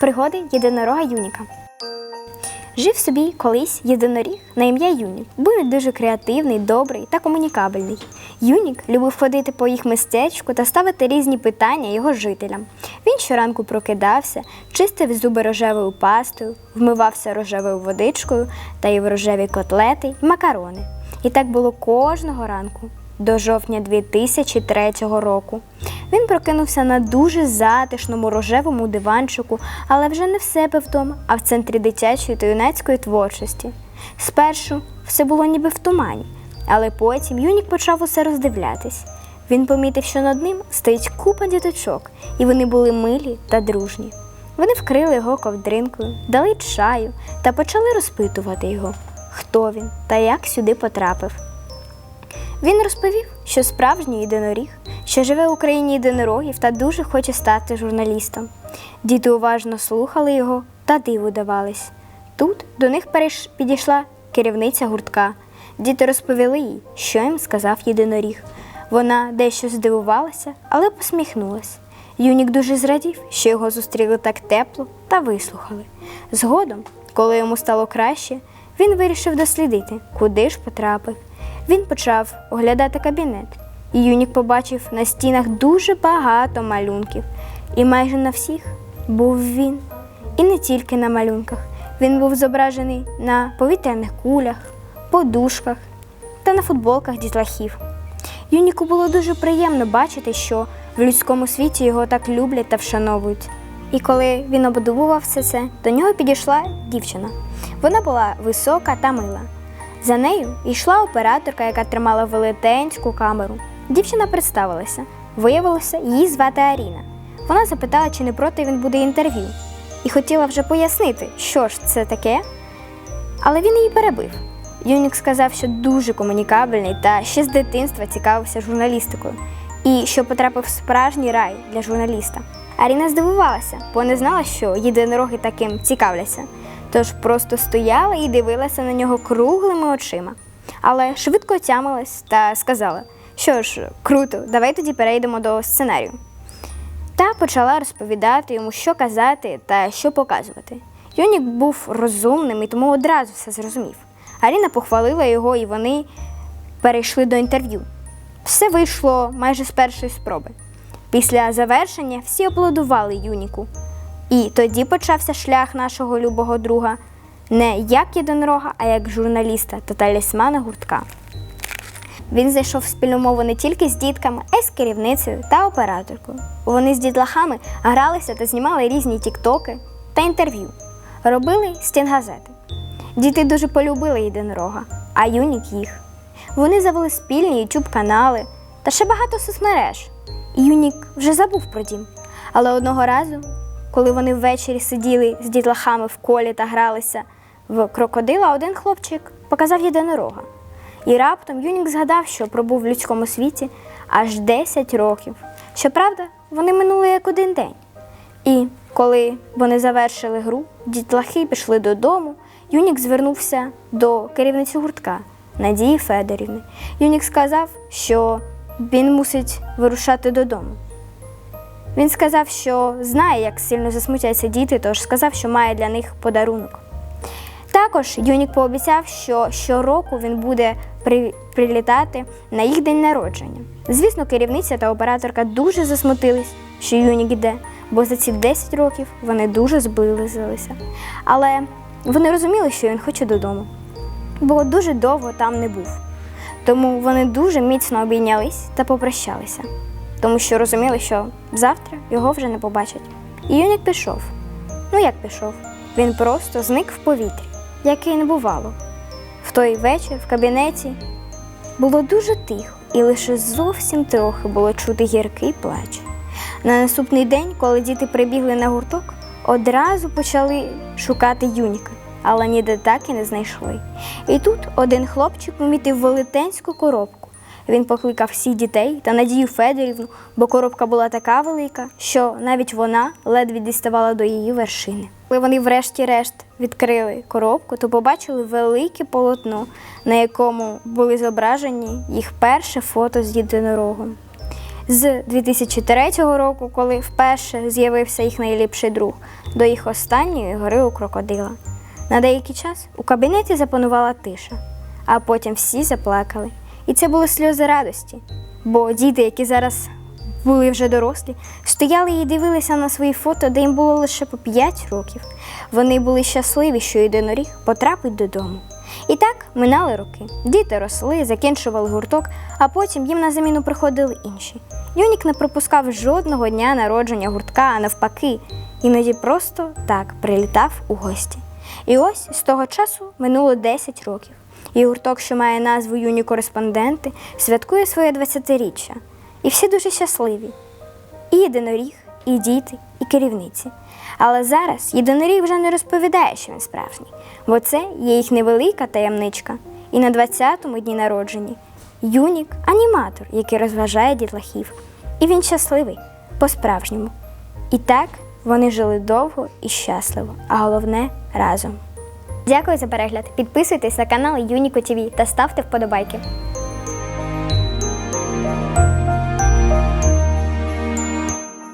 Пригоди єдинорога Юніка. Жив собі колись єдиноріг на ім'я Юнік. Був він дуже креативний, добрий та комунікабельний. Юнік любив ходити по їх містечку та ставити різні питання його жителям. Він щоранку прокидався, чистив зуби рожевою пастою, вмивався рожевою водичкою та їв рожеві котлети й макарони. І так було кожного ранку до жовтня 2003 року. Він прокинувся на дуже затишному рожевому диванчику, але вже не в себе вдома, а в центрі дитячої та юнацької творчості. Спершу все було ніби в тумані, але потім Юнік почав усе роздивлятись. Він помітив, що над ним стоїть купа діточок, і вони були милі та дружні. Вони вкрили його ковдринкою, дали чаю та почали розпитувати його, хто він та як сюди потрапив. Він розповів, що справжній єдиноріг, що живе в Україні єдинорогів та дуже хоче стати журналістом. Діти уважно слухали його та диву давались. Тут до них підійшла керівниця гуртка. Діти розповіли їй, що їм сказав єдиноріг. Вона дещо здивувалася, але посміхнулась. Юнік дуже зрадів, що його зустріли так тепло та вислухали. Згодом, коли йому стало краще, він вирішив дослідити, куди ж потрапив. Він почав оглядати кабінет, і Юнік побачив на стінах дуже багато малюнків, і майже на всіх був він. І не тільки на малюнках. Він був зображений на повітряних кулях, подушках та на футболках дітлахів. Юніку було дуже приємно бачити, що в людському світі його так люблять та вшановують. І коли він обдумував все це, до нього підійшла дівчина. Вона була висока та мила. За нею йшла операторка, яка тримала велетенську камеру. Дівчина представилася. Виявилося, її звати Аріна. Вона запитала, чи не проти він буде інтерв'ю, і хотіла вже пояснити, що ж це таке. Але він її перебив. Юнік сказав, що дуже комунікабельний та ще з дитинства цікавився журналістикою, і що потрапив в справжній рай для журналіста. Аріна здивувалася, бо не знала, що єдинороги таким цікавляться. Тож просто стояла і дивилася на нього круглими очима. Але швидко отямилась та сказала: що ж, круто, давай тоді перейдемо до сценарію. Та почала розповідати йому, що казати та що показувати. Юнік був розумним і тому одразу все зрозумів. Аріна похвалила його, і вони перейшли до інтерв'ю. Все вийшло майже з першої спроби. Після завершення всі аплодували Юніку. І тоді почався шлях нашого любого друга не як єдинорога, а як журналіста та талісмана гуртка. Він зайшов в спільну мову не тільки з дітками, а й з керівницею та операторкою. Вони з дітлахами гралися та знімали різні тіктоки та інтерв'ю, робили стінгазети. Діти дуже полюбили єдинорога, а Юнік їх. Вони завели спільні youtube канали та ще багато соцмереж. І Юнік вже забув про дім. Але одного разу, коли вони ввечері сиділи з дітлахами в колі та гралися в крокодила, один хлопчик показав єдинорога. І раптом Юнік згадав, що пробув в людському світі аж 10 років. Щоправда, вони минули як один день. І коли вони завершили гру, дітлахи пішли додому, Юнік звернувся до керівниці гуртка Надії Федорівни. Юнік сказав, що він мусить вирушати додому. Він сказав, що знає, як сильно засмутяться діти, тож сказав, що має для них подарунок. Також Юнік пообіцяв, що щороку він буде при... прилітати на їх день народження. Звісно, керівниця та операторка дуже засмутились, що Юнік іде, бо за ці 10 років вони дуже зблизилися. Але вони розуміли, що він хоче додому, бо дуже довго там не був. Тому вони дуже міцно обійнялись та попрощалися, тому що розуміли, що завтра його вже не побачать. І Юнік пішов. Ну як пішов? Він просто зник в повітрі, як і не бувало. В той вечір в кабінеті було дуже тихо, і лише зовсім трохи було чути гіркий плач. На наступний день, коли діти прибігли на гурток, одразу почали шукати Юніка, але ніде так і не знайшли. І тут один хлопчик помітив велетенську коробку. Він покликав всіх дітей та Надію Федорівну, бо коробка була така велика, що навіть вона ледве діставала до її вершини. Коли вони врешті-решт відкрили коробку, то побачили велике полотно, на якому були зображені їх перше фото з єдинорогом. З 2003 року, коли вперше з'явився їх найліпший друг, до їх останньої гори у крокодила. На деякий час у кабінеті запанувала тиша, а потім всі заплакали. І це були сльози радості, бо діти, які зараз були вже дорослі, стояли і дивилися на свої фото, де їм було лише по 5 років. Вони були щасливі, що єдиноріг потрапить додому. І так минали роки. Діти росли, закінчували гурток, а потім їм на заміну приходили інші. Юнік не пропускав жодного дня народження гуртка, а навпаки, іноді просто так прилітав у гості. І ось з того часу минуло 10 років. І гурток, що має назву Юні кореспонденти, святкує своє 20-річчя. І всі дуже щасливі. І єдиноріг, і діти, і керівниці. Але зараз єдиноріг вже не розповідає, що він справжній, бо це є їх невелика таємничка. І на 20-му дні народження Юнік аніматор, який розважає дітлахів. І він щасливий по-справжньому. І так вони жили довго і щасливо, а головне разом. Дякую за перегляд. Підписуйтесь на канал Юніко ТВ та ставте вподобайки.